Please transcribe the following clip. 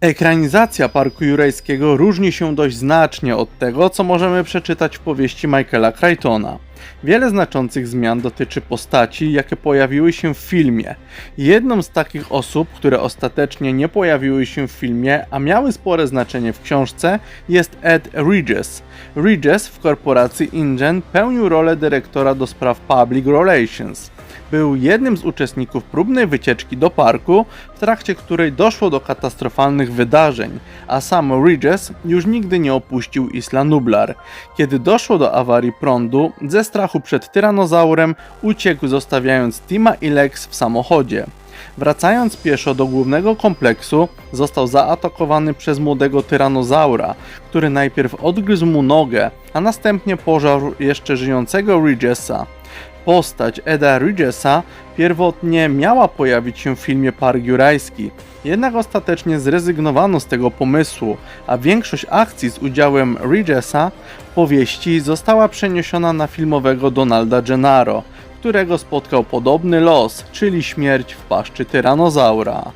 Ekranizacja Parku Jurajskiego różni się dość znacznie od tego, co możemy przeczytać w powieści Michaela Crichtona. Wiele znaczących zmian dotyczy postaci, jakie pojawiły się w filmie. Jedną z takich osób, które ostatecznie nie pojawiły się w filmie, a miały spore znaczenie w książce, jest Ed Regis. Regis w korporacji InGen pełnił rolę dyrektora do spraw Public Relations był jednym z uczestników próbnej wycieczki do parku, w trakcie której doszło do katastrofalnych wydarzeń, a sam Regis już nigdy nie opuścił Isla Nublar. Kiedy doszło do awarii prądu, ze strachu przed tyranozaurem uciekł zostawiając Tima i Lex w samochodzie. Wracając pieszo do głównego kompleksu, został zaatakowany przez młodego tyranozaura, który najpierw odgryzł mu nogę, a następnie pożarł jeszcze żyjącego Regisa. Postać Eda Regisa pierwotnie miała pojawić się w filmie Park Jurajski, jednak ostatecznie zrezygnowano z tego pomysłu, a większość akcji z udziałem Regisa w powieści została przeniesiona na filmowego Donalda Gennaro, którego spotkał podobny los, czyli śmierć w paszczy tyranozaura.